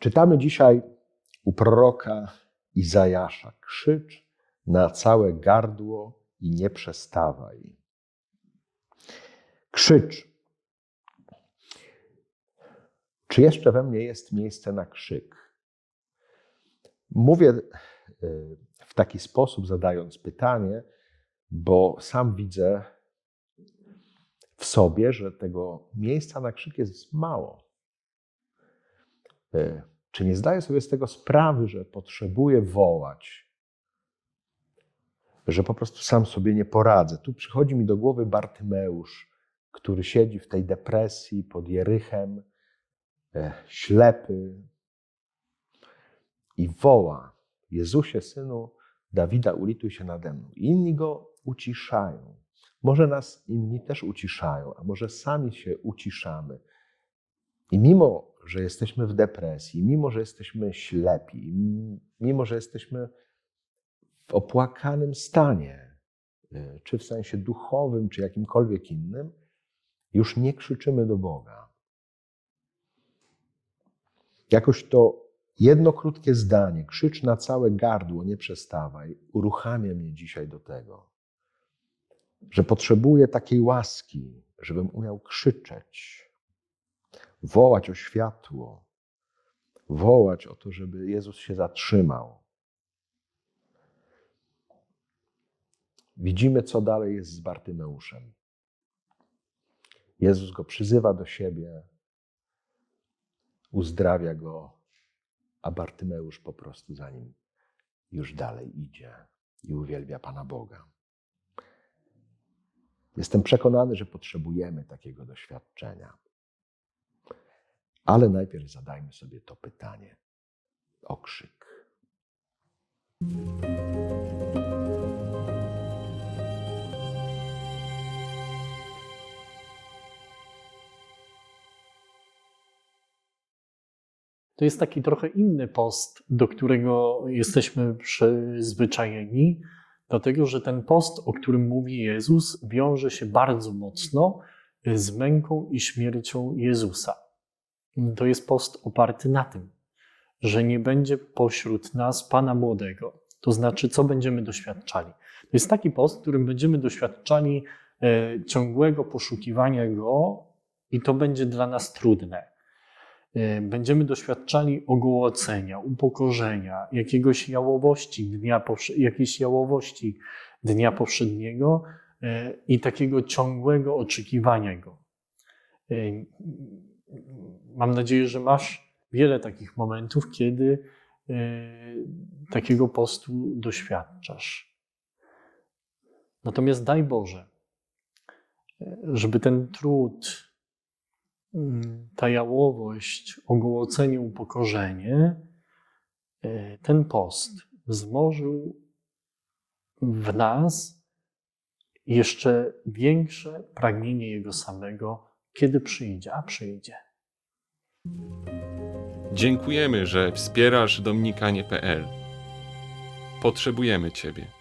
Czytamy dzisiaj u proroka Izajasza: Krzycz na całe gardło i nie przestawaj. Krzycz. Czy jeszcze we mnie jest miejsce na krzyk? Mówię y, w taki sposób, zadając pytanie, bo sam widzę w sobie, że tego miejsca na krzyk jest mało. Y, Czy nie zdaję sobie z tego sprawy, że potrzebuję wołać, że po prostu sam sobie nie poradzę? Tu przychodzi mi do głowy Bartymeusz, który siedzi w tej depresji pod Jerychem, e, ślepy i woła: Jezusie, synu Dawida, ulituj się nade mną. Inni go uciszają. Może nas inni też uciszają, a może sami się uciszamy. I mimo, że jesteśmy w depresji, mimo, że jesteśmy ślepi, mimo, że jesteśmy w opłakanym stanie, y, czy w sensie duchowym, czy jakimkolwiek innym, już nie krzyczymy do Boga. Jakoś to jedno krótkie zdanie, krzycz na całe gardło, nie przestawaj, uruchamia mnie dzisiaj do tego, że potrzebuję takiej łaski, żebym umiał krzyczeć, wołać o światło, wołać o to, żeby Jezus się zatrzymał. Widzimy, co dalej jest z Bartymeuszem. Jezus go przyzywa do siebie, uzdrawia go, a Bartymeusz po prostu za nim już dalej idzie i uwielbia Pana Boga. Jestem przekonany, że potrzebujemy takiego doświadczenia. Ale najpierw zadajmy sobie to pytanie o krzyk. To jest taki trochę inny post, do którego jesteśmy przyzwyczajeni, dlatego że ten post, o którym mówi Jezus, wiąże się bardzo mocno z męką i śmiercią Jezusa. To jest post oparty na tym, że nie będzie pośród nas Pana Młodego. To znaczy, co będziemy doświadczali. To jest taki post, w którym będziemy doświadczali e, ciągłego poszukiwania Go i to będzie dla nas trudne. E, Będziemy doświadczali ogołocenia, upokorzenia, jakiegoś jałowości dnia, jakiejś jałowości dnia powszedniego e, i takiego ciągłego oczekiwania Go. Mam nadzieję, że masz wiele takich momentów, kiedy e, takiego postu doświadczasz. Natomiast daj Boże, żeby ten trud, mm, ta jałowość, ogołocenie, upokorzenie, e, ten post wzmożył w nas jeszcze większe pragnienie Jego samego, kiedy przyjdzie, a przyjdzie. Dziękujemy, że wspierasz dominikanie.pl. Potrzebujemy Ciebie.